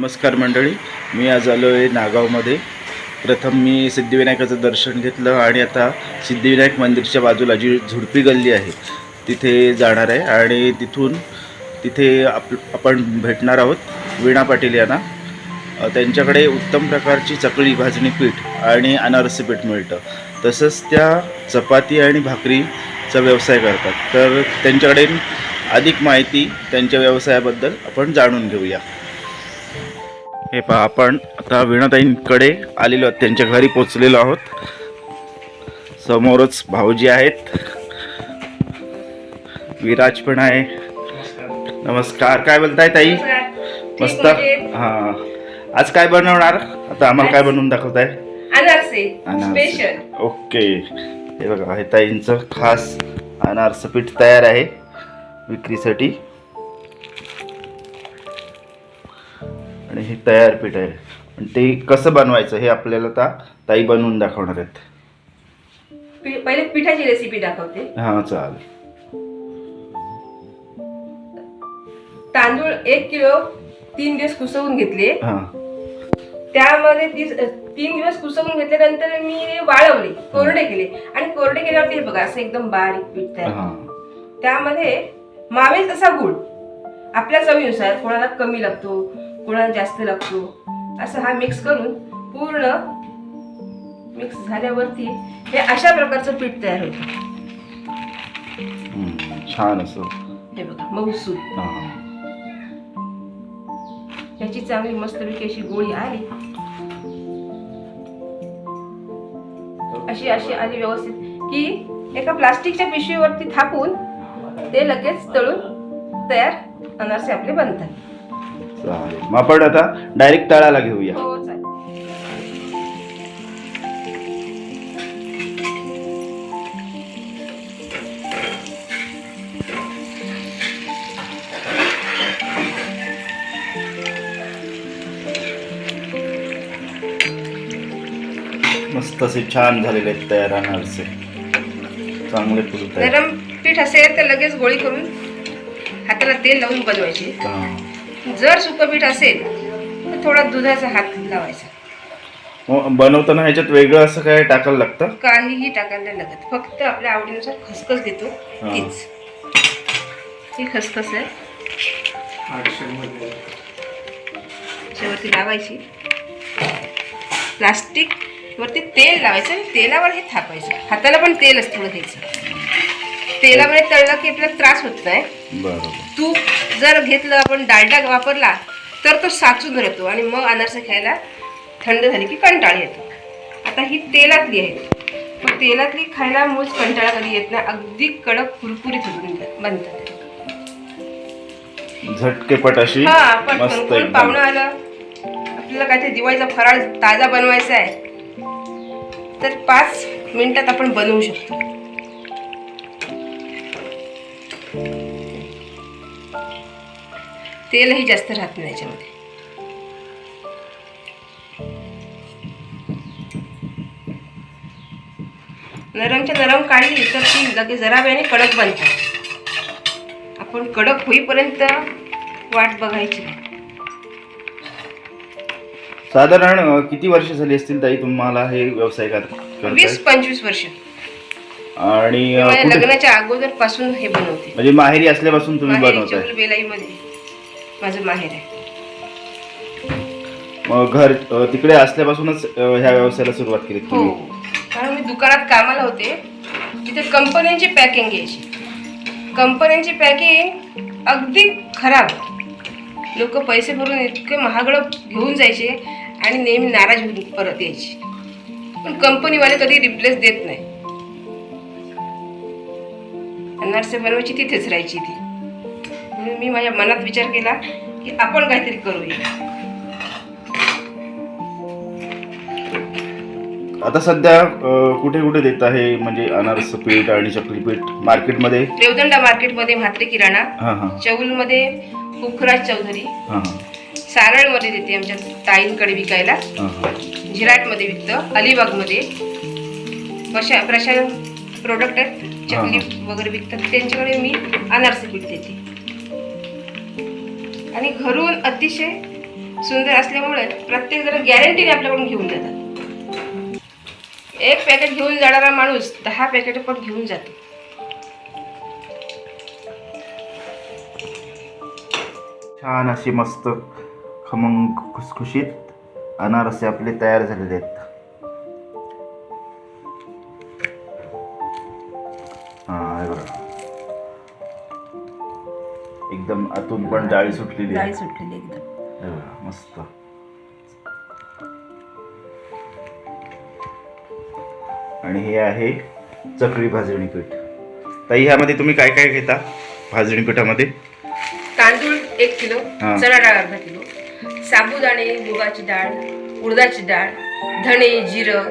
नमस्कार मंडळी मी आज आलो आहे नागावमध्ये. प्रथम मी सिद्धिविनायकाचं दर्शन घेतलं आणि आता सिद्धिविनायक मंदिरच्या बाजूला जी झुडपी गल्ली आहे तिथे जाणार आहे आणि तिथून तिथे आप आपण भेटणार आहोत वीणा पाटील यांना. त्यांच्याकडे उत्तम प्रकारची चकळी भाजणी पीठ आणि अनारसी पीठ मिळतं. तसंच त्या चपाती आणि भाकरीचा व्यवसाय करतात. तर त्यांच्याकडे अधिक माहिती त्यांच्या व्यवसायाबद्दल आपण जाणून घेऊया. हे पहा आपण आता वीणाताईंकडे आलेलो आहोत. त्यांच्या घरी पोचलेलो आहोत. समोरच भाऊजी आहेत. विराज पण आहे. नमस्कार. काय बोलताय ताई? मस्त? हां. आज काय बनवणार? आता आम्हाला काय बनवून दाखवताय? अनारसे. अनारसे. ओके. हे बघा हे ताईंचं खास अनारचं पीठ तयार आहे विक्रीसाठी. आणि हे तयार पीठ आहे. आणि ते कसं बनवायचं हे आपल्याला आता ताई बनवून दाखवणार आहेत. पहिले पिठाची रेसिपी दाखवते. हां चालेल. तांदूळ एक किलो तीन दिवस कुसवून घेतले. हां. त्यामध्ये तीस- तीन दिवस कुसवून घेतल्यानंतर मी ते वाळवले कोरडे केले. आणि कोरडे केल्यावरती हे बघा असं एकदम बारीक पीठ तयार त्यामध्ये मावे तसा गुळ. आपल्या चवीनुसार कोणाला कमी लागतो कोणाला जास्त लागतो. असं हा मिक्स करून पूर्ण मिक्स झाल्यावरती हे अशा प्रकारचं पीठ तयार होतं. छान असं. हे बघा मऊसूद हां. याची चांगली मस्तपैकी अशी गोळी आली अशी अशी आली व्यवस्थित. की एका प्लास्टिकच्या पिशवीवरती थापून ते लगेच तळून तयार अनारसे आपले बनतात. चालेल. मग आपण आता डायरेक्ट तळाला घेऊया. हो चालेल. मस्त असे छान झालेले आहेत तयार अनारसे. चांगले फुलत आहेत. गरम पीठ असेल तर लगेच गोळी करून हाताला तेल लावून बनवायची. हां. जर सुकं पीठ असेल तर थोडा दुधाचा हात लावायचा. मग बनवताना ह्याच्यात वेगळं असं काय टाकायला लागतं? काहीही टाकायला नाही लागत. फक्त आपल्या आवडीनुसार खसखस घेतो. हा. तीच. ही खसखस आहे. त्याच्यावरती लावायची. प्लास्टिक वरती तेल लावायचं आणि तेलावर हे थापायचं. हाताला पण तेलच थोडं घ्यायचं तेलामध्ये तळलं की आपल्याला त्रास होत नाही. बरोबर. तूप जर घेतलं आपण डालडा वापरला तर तो साचून राहतो आणि मग अनारसे खायला थंड झाली की कंटाळा येतो. आता ही तेलातली आहे. मग तेलातली खायला मूज कंटाळा कधी येत नाही अगदी कडक कुरकुरीत होऊन बनतात. झटकेपट अशी हा पण मस्त कोण एकदम. पाहुणं आलं. आपल्याला काहीतरी दिवाळीचा फराळ ताजा बनवायचा आहे. तर पाच मिनिटात आपण बनवू शकतो. तेलही जास्त राहत नाही याच्यामध्ये. नरमच्या नरम काढली तर ती लगेच जरा वेळाने कडक बनते. आपण कडक होईपर्यंत वाट बघायची साधारण किती वर्ष झाली असतील ताई तुम्हाला हे व्यवसाय कर- करताय? वीस पंचवीस वर्ष. आणि लग्नाच्या अगोदरपासून हे बनवते. म्हणजे माहेरी असल्यापासून तुम्ही बनवताय. माझं माहेर आहे. मग घर अं, तिकडे असल्यापासूनच अं, ह्या व्यवसायाला सुरुवात केली हो. तुम्ही कारण मी दुकानात कामाला होते. तिथे कंपन्यांची पॅकिंग यायची कंपन्यांची पॅकिंग अगदी खराब. लोक पैसे भरून इतके महागडं घेऊन जायचे आणि नेहमी नाराज होऊन परत यायची. पण कंपनीवाले कधी रिप्लेस देत नाही. अनारसे बनवायची तिथेच राहायची ती. मी माझ्या मनात विचार केला की आपण काहीतरी करूया. आता सध्या कुठे कुठे देत आहे? म्हणजे अनारस पीठ आणि चकली पीठ मार्केटमध्ये? रेवदंडा मार्केटमध्ये म्हात्रे किराणा हां हां. चौलमध्ये पुखराज चौधरी हां हां. सारळमध्ये देते आमच्या ताईंकडे विकायला. हां हां. झिराटमध्ये विकतं अलिबागमध्ये. प्रशा प्रशांत प्रोडक्ट आहेत चकली वगैरे विकतात त्यांच्याकडे मी अनारसे पीठ देते. आणि घरून अतिशय सुंदर असल्यामुळे प्रत्येक जण गॅरंटीने आपल्याकडून घेऊन जातात. एक पॅकेट घेऊन जाणारा माणूस दहा पॅकेट पण घेऊन जातो. छान अशी मस्त खमंग खुसखुशीत अनारसे आपले तयार झालेले आहेत. हां बघा. एकदम आतून पण जाळी सुटलेली आहे. डाळी सुटलेली एकदम. हे मस्त. आणि हे आहे चकली भाजणी पीठ. ताई ह्यामध्ये तुम्ही काय काय घेता भाजणी पिठामध्ये? तांदूळ एक किलो हा. चणा डाळ अर्धा किलो साबुदाणे मुगाची डाळ उडदाची डाळ धणे जिरं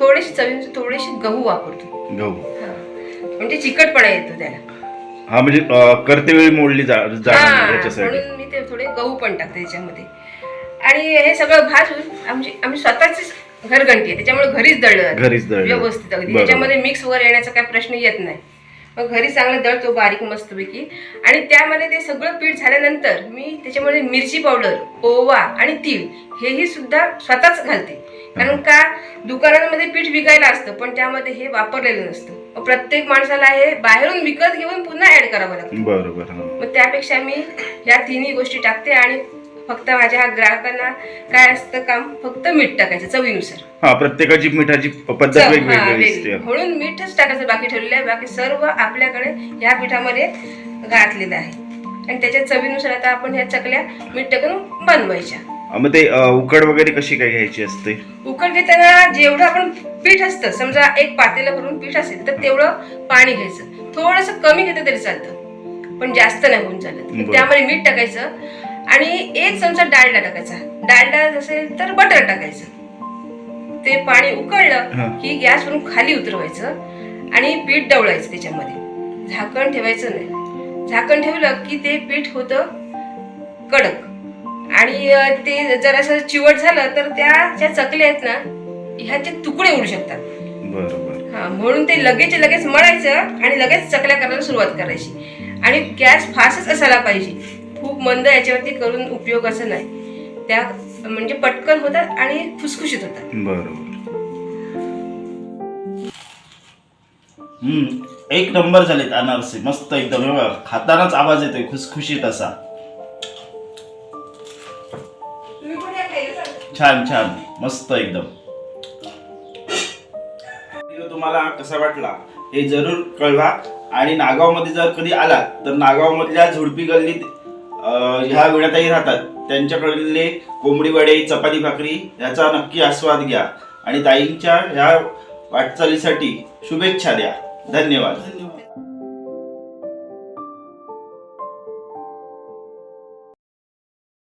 थोडेसे चवीनुसार थोडेसे गहू वापरतो. गहू. हा. म्हणजे चिकटपणा येतो त्याला. हा म्हणजे अं, करते वेळी मोडली जा जाणार हा, याच्यासाठी म्हणून मी ते थोडे गहू पण टाकते त्याच्यामध्ये आणि हे सगळं भाजून आमची आम्ही स्वतःच घरघंटी आहे त्याच्यामुळे घरीच दळलं जातं. घरीच दळलं. व्यवस्थित अगदी बरोबर. त्याच्यामध्ये मिक्स वगैरे येण्याचा काही प्रश्न येत नाही मग घरी चांगलं दळतो बारीक मस्तपैकी आणि त्यामध्ये ते सगळं पीठ झाल्यानंतर मी त्याच्यामध्ये मिरची पावडर ओवा आणि तीळ हेही सुद्धा स्वतःच घालते कारण का? दुकानांमध्ये पीठ विकायला असतं पण त्यामध्ये हे वापरलेलं नसतं. प्रत्येक माणसाला हे बाहेरून विकत घेऊन पुन्हा ऍड करावं लागतं. बरोबर. मग त्यापेक्षा मी या तिन्ही गोष्टी टाकते आणि फक्त माझ्या ग्राहकांना काय असतं काम? फक्त मीठ टाकायचं चवीनुसार. हा प्रत्येकाची मिठाची पद्धत चव, हा, वेगवेगळी वेगळी. असते. म्हणून मीठच टाकायचं बाकी ठेवलेलं आहे. बाकी सर्व आपल्याकडे या पिठामध्ये घातलेलं आहे. आणि त्याच्या चवीनुसार आता आपण ह्या चकल्या मीठ टाकून बनवायच्या. मग ते अं, उकड वगैरे कशी काय घ्यायची असते? उकड घेताना जेवढं आपण पीठ असतं समजा एक पातेलं भरून पीठ असेल तर तेवढं पाणी घ्यायचं. थोडंसं कमी घेतलं तरी चालतं पण जास्त नाही होऊन चालत. त्यामध्ये मीठ टाकायचं आणि एक चमचा डालडा टाकायचा. डालडा असेल तर बटर टाकायचं. ते पाणी हा. उकळलं की गॅसवरून खाली उतरवायचं आणि पीठ डवळायचं त्याच्यामध्ये. झाकण ठेवायचं नाही. झाकण ठेवलं की ते पीठ होतं कडक. आणि ते जरासं चिवट झालं तर त्या ज्या चकल्या आहेत ना ह्याचे तुकडे उडू शकतात. बरोबर. हा म्हणून ते लगेच लगेच मळायचं आणि लगेच चकल्या करायला सुरुवात करायची. आणि गॅस फास्टच असायला पाहिजे. खूप मंद याच्यावरती करून उपयोग असं नाही. त्या म्हणजे पटकन होतात आणि खुसखुशीत होतात. बरोबर. हम्म एक नंबर झालेत अनारसे. मस्त एकदम. खातानाच आवाज येतोय खुसखुशीत असा. छान छान. मस्त एकदम. तुम्हाला कसा वाटला हे जरूर कळवा. आणि नागावमध्ये जर कधी आलात तर नागावमधल्या झुडपी गल्लीत अं, ह्या वेळातही राहतात. त्यांच्याकडले कोंबडी वडे चपाती भाकरी याचा नक्की आस्वाद घ्या. आणि ताईंच्या ह्या वाटचालीसाठी शुभेच्छा द्या. धन्यवाद.